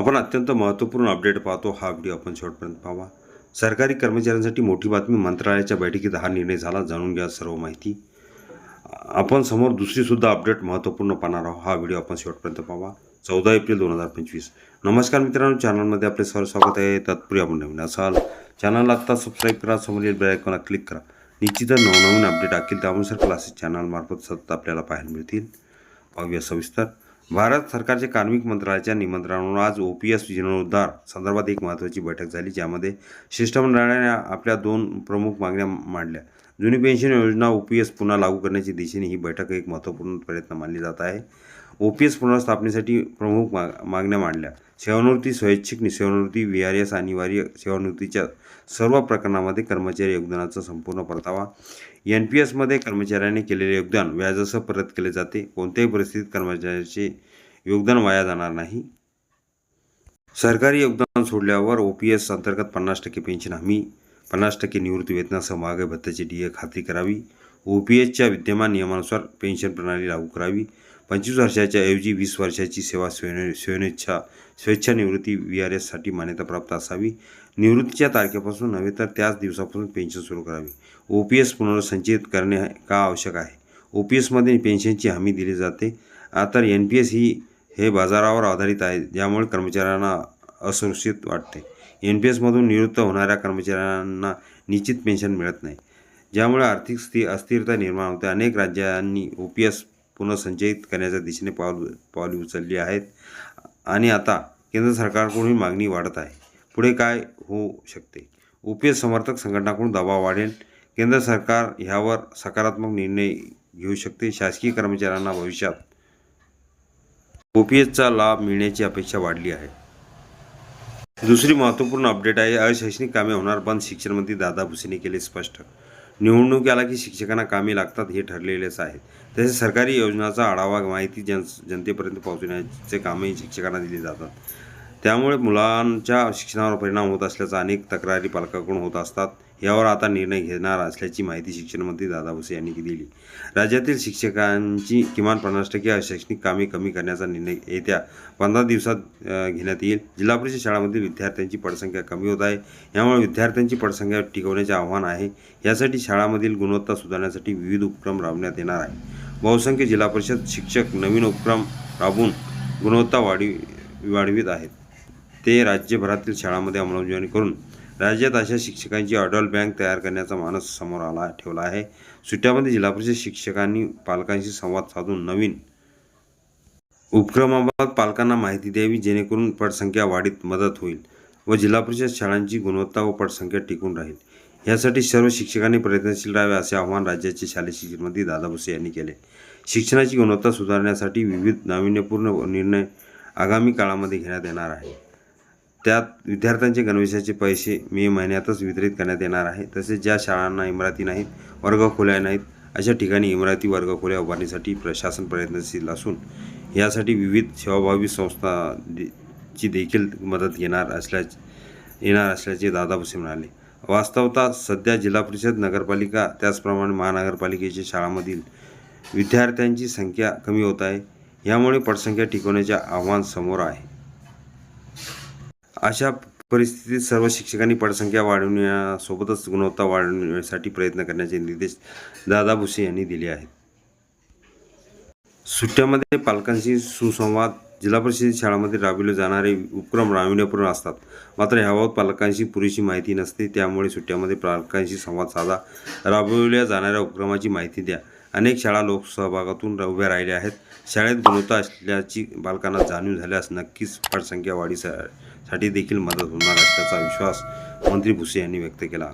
आपण अत्यंत महत्त्वपूर्ण अपडेट पाहतो. हा व्हिडिओ आपण शेवटपर्यंत पाहावा. सरकारी कर्मचाऱ्यांसाठी मोठी बातमी मंत्रालयाच्या बैठकीत हा निर्णय झाला. जाणून घ्या सर्व माहिती. आपण समोर दुसरीसुद्धा अपडेट महत्त्वपूर्ण पाहणार आहोत. हा व्हिडिओ आपण शेवटपर्यंत पाहावा. चौदा एप्रिल दोन हजार पंचवीस. नमस्कार मित्रांनो चॅनलमध्ये आपले सर स्वागत आहे. तत्पूर्वी आपण नवीन असाल चॅनलला आत्ता सबस्क्राईब करा. समोरील बेल आयकॉनला क्लिक करा. निश्चितच नवनवीन अपडेट टाकेल त्यानुसार क्लासेस चॅनलमार्फत सतत आपल्याला पाहायला मिळतील. पाहूया सविस्तर. भारत सरकारच्या कार्मिक मंत्रालयाच्या निमंत्रणावर आज ओ पी एस जीर्णोद्धार संदर्भात एक महत्त्वाची बैठक झाली ज्यामध्ये शिष्टमंडळाने आपल्या दोन प्रमुख मागण्या मांडल्या. जुनी पेन्शन योजना ओ पी एस पुन्हा लागू करण्याच्या दिशेने ही बैठक एक महत्त्वपूर्ण प्रयत्न मानली जात आहे. ओ पी एस पुनर्स्थापनेसाठी प्रमुख मा मागण्या मांडल्या. सेवानिवृत्ती स्वैच्छिक सेवानिवृत्ती व्ही आर एस अनिवार्य सेवानिवृत्तीच्या सर्व प्रकरणामध्ये कर्मचारी योगदानाचा संपूर्ण परतावा. एन पी एसमध्ये कर्मचाऱ्यांनी केलेले योगदान व्याजासह परत केले जाते. कोणत्याही परिस्थितीत कर्मचाऱ्याचे योगदान वाया जाणार नाही. सरकारी योगदान सोडल्यावर ओ पी एस अंतर्गत पन्नास टक्के पेन्शन हमी पन्नास टक्के निवृत्ती वेतनासह महागाई भत्त्याची डी ए खात्री करावी. ओ पी एसच्या विद्यमान नियमानुसार पेन्शन प्रणाली लागू करावी. पंचवीस वर्षाच्या ऐवजी वीस वर्षाची सेवा स्वयं स्वेच्छा स्वेच्छा निवृत्ती व्ही आर एससाठी मान्यता प्राप्त असावी. निवृत्तीच्या तारखेपासून नव्हे तर त्याच दिवसापासून पेन्शन सुरू करावी. ओ पी एस पुनर्संचयित करणे का आवश्यक आहे? ओ पी एसमध्ये पेन्शनची हमी दिली जाते. तर एन पी एस ही हे बाजारावर आधारित आहे ज्यामुळे कर्मचाऱ्यांना असुरक्षित वाटते. एन पी एसमधून निवृत्त होणाऱ्या कर्मचाऱ्यांना निश्चित पेन्शन मिळत नाही. ज्यामुळे आर्थिक स्थिती अस्थिरता निर्माण होते. अनेक राज्यांनी ओ पी एस पुनर्संचयित करण्याच्या दिशेने पाऊल पावले उचलली आहेत. आणि आता केंद्र सरकारकडून मागणी वाढत आहे. पुढे काय होऊ शकते? ओ पी एस समर्थक संघटनाकडून दबाव वाढेल. केंद्र सरकार ह्यावर सकारात्मक निर्णय घेऊ शकते. शासकीय कर्मचाऱ्यांना भविष्यात ओ पी एसचा लाभ मिळण्याची अपेक्षा वाढली आहे. दुसरी महत्त्वपूर्ण अपडेट आहे. अशैक्षणिक कामे होणार बंद शिक्षण मंत्री दादा भुसेने केले स्पष्ट निवडणूक आला की शिक्षकांना कामे लागतात हे ठरलेलेच आहे तसेच सरकारी योजनाचा आढावा माहिती जन जनतेपर्यंत पोहोचवण्याचे कामही शिक्षकांना दिले जातात. त्यामुळे मुलांच्या शिक्षणावर परिणाम होत असल्याचा अनेक तक्रारी पालकाकडून होत असतात. यावर आता निर्णय घेणार असल्याची माहिती शिक्षणमंत्री दादा भुसे यांनी दिली राज्यातील शिक्षकांची किमान पन्नास टक्के शैक्षणिक कामे कमी करण्याचा निर्णय येत्या पंधरा दिवसात घेण्यात येईल. जिल्हा परिषद शाळांमधील विद्यार्थ्यांची पडसंख्या कमी होत आहे. यामुळे विद्यार्थ्यांची पडसंख्या टिकवण्याचे आव्हान आहे. यासाठी शाळांमधील गुणवत्ता सुधारण्यासाठी विविध उपक्रम राबवण्यात येणार आहे बहुसंख्य जिल्हा परिषद शिक्षक नवीन उपक्रम राबवून गुणवत्ता वाढी वाढवित आहेत. ते राज्यभरातील शाळांमध्ये अंमलबजावणी करून राज्यात अशा शिक्षकांची अडॉल बँक तयार करण्याचा मानस समोर आला ठेवला आहे. सुट्ट्यामध्ये जिल्हा परिषद शिक्षकांनी पालकांशी संवाद साधून नवीन उपक्रमाबाबत पालकांना माहिती द्यावी जेणेकरून पटसंख्या वाढीत मदत होईल व जिल्हा परिषद शाळांची गुणवत्ता व पटसंख्या टिकून राहील. यासाठी सर्व शिक्षकांनी प्रयत्नशील राहावे असे आवाहन राज्याचे शालेय शिक्षण मंत्री दादा भुसे यांनी केले. शिक्षणाची गुणवत्ता सुधारण्यासाठी विविध नाविन्यपूर्ण निर्णय आगामी काळामध्ये घेण्यात येणार आहे त्यात विद्यार्थ्यांचे गणवेशाचे पैसे मे महिन्यातच वितरित करण्यात येणार आहे. तसेच ज्या शाळांना इमारती नाहीत वर्गखोल्या नाहीत अशा ठिकाणी इमारती वर्गखोल्या उभारण्यासाठी प्रशासन प्रयत्नशील असून यासाठी विविध सेवाभावी संस्था दे- ची देखील मदत घेणार असल्याचे येणार असल्याचे दादा भुसे म्हणाले. वास्तवता सध्या जिल्हा परिषद नगरपालिका त्याचप्रमाणे महानगरपालिकेच्या शाळांमधील विद्यार्थ्यांची संख्या कमी होत आहे. यामुळे पटसंख्या टिकवण्याचे आव्हान समोर आहे. अशा परिस्थितीत सर्व शिक्षकांनी पटसंख्या वाढवण्यासोबतच गुणवत्ता वाढवण्यासाठी प्रयत्न करण्याचे निर्देश दादा भुसे यांनी दिले आहेत. सुट्ट्यामध्ये पालकांशी सुसंवाद जिल्हा परिषद शाळांमध्ये राबविले जाणारे उपक्रम राबविण्यापूर्ण असतात. मात्र ह्याबाबत पालकांशी पुरेशी माहिती नसते त्यामुळे सुट्ट्यामध्ये पालकांशी संवाद साधा राबविल्या जाणाऱ्या उपक्रमाची माहिती द्या. अनेक शाळा लोकसहभागातून उभ्या राहिल्या आहेत. शाळेत गुणवत्ता असल्याची बालकांना जाणीव झाल्यास नक्कीच पटसंख्या साठी देखील मदत होणार असल्याचा विश्वास मंत्री भुसे यांनी व्यक्त केला.